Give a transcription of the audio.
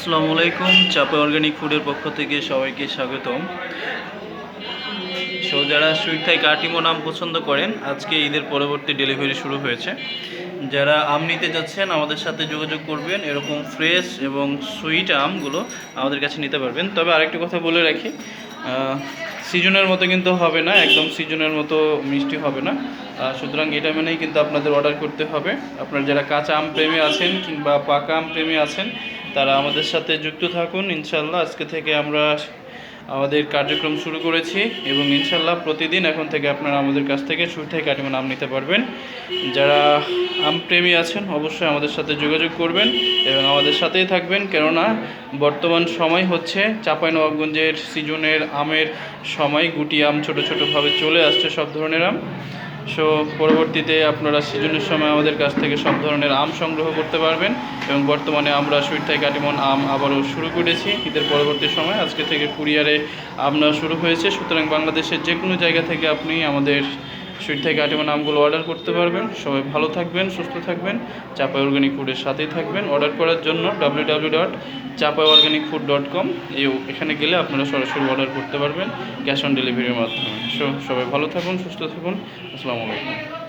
আসসালামু আলাইকুম। চাপা অর্গানিক ফুডের পক্ষ থেকে সবাইকে স্বাগতম। সো যারা সুইট থাই কাটিমো নাম পছন্দ করেন, আজকে ঈদের পরবর্তী ডেলিভারি শুরু হয়েছে। যারা আম নিতে যাচ্ছেন, আমাদের সাথে যোগাযোগ করবেন। এরকম ফ্রেশ এবং সুইট আমগুলো আমাদের কাছে নিতে পারবেন। তবে আরেকটা কথা বলে রাখি সিজনের মতো কিন্তু হবে না, একদম সিজনের মতো মিষ্টি হবে না। সুতরাং এটা মেনেই কিন্তু আপনাদের অর্ডার করতে হবে। আপনার যারা কাঁচা আম প্রেমী আছেন কিংবা পাকা আম প্রেমী আছেন তারা আমাদের সাথে যুক্ত থাকুন ইনশাল্লাহ আজকে থেকে আমরা আমাদের কার্যক্রম শুরু করেছি এবং ইনশাল্লাহ প্রতিদিন এখন থেকে আপনারা আমাদের কাছ থেকে সুঠাই কাটিমা নাম নিতে পারবেন। যারা আম প্রেমী আছেন, অবশ্যই আমাদের সাথে যোগাযোগ করবেন এবং আমাদের সাথেই থাকবেন। কেননা, বর্তমান সময় হচ্ছে চাঁপাইনবাবগঞ্জের সিজনের আমের সময় গুটি আম ছোট ছোটোভাবে চলে আসছে সব ধরনের আম। সো পরবর্তীতে আপনারা সিজনের সময় আমাদের কাছ থেকে সব ধরনের আম সংগ্রহ করতে পারবেন এবং বর্তমানে আমরা সুইটথাই কাটিমন আম আবারও শুরু করেছি ঈদের পরবর্তী সময়। আজকে থেকে কুরিয়ারে আম নেওয়া শুরু হয়েছে। সুতরাং বাংলাদেশের যে কোনো জায়গা থেকে আপনি আমাদের সুইটথাই আইটেমের নামগুলো অর্ডার করতে পারবেন। সবাই ভালো থাকবেন, সুস্থ থাকবেন। চাপাই অর্গ্যানিক ফুডের সাথেই থাকবেন। অর্ডার করার জন্য W W dot Chapai organic food dot com এই এখানে গেলে আপনারা সরাসরি অর্ডার করতে পারবেন ক্যাশ অন ডেলিভারির মাধ্যমে। সো সবাই ভালো থাকুন, সুস্থ থাকুন। আসসালামু আলাইকুম।